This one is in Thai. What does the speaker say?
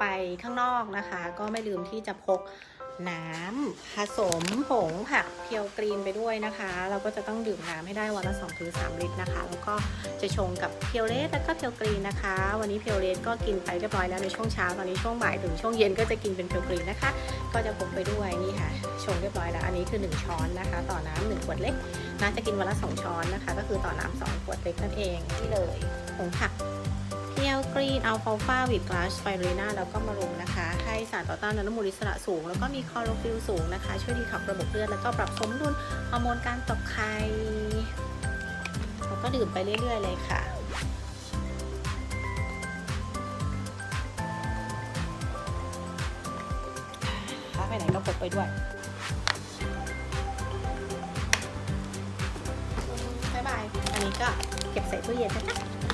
ไปข้างนอกนะคะ ก็ไม่ลืมที่จะพกน้ำผสมผงผักเพียวกรีนไปด้วยนะคะ เราก็จะต้องดื่มน้ำให้ได้วันละ 2-3ถึงลิตรนะคะ แล้วก็จะชงกับเพียวเลสแล้วก็เพียวกรีนนะคะ วันนี้เพียวเลสก็กินไปเรียบร้อยแล้วในช่วงเช้าตอนนี้ช่วงบ่ายถึงช่วงเย็นก็จะกินเป็นเพียวกรีนนะคะ ก็จะพกไปด้วยนี่ค่ะ ชงเรียบร้อยแล้ว อันนี้คือ 1 ช้อนนะคะ ต่อน้ำหนึ่งขวดเล็กน่าจะกินวันละ 2 ช้อนนะคะ ก็คือต่อน้ำสองขวดเล็กนั่นเองนี่เลยผงผัก เพียวกรีนอัลฟาฟาวิดกลาสไฟรีนาแล้วก็มารุมนะคะ ให้สารต่อต้านอนุมูลอิสระสูง แล้วก็มีคลอโรฟิลสูงนะคะ ช่วยดีท็อกซ์ระบบเลือดแล้วก็ปรับสมดุลฮอร์โมนการตกไข่แล้วก็ดื่มไปเรื่อย ๆ เลยค่ะถ้าไปไหนก็พกไปด้วยบ๊ายบาย อันนี้ก็เก็บใส่ตู้เย็นนะคะ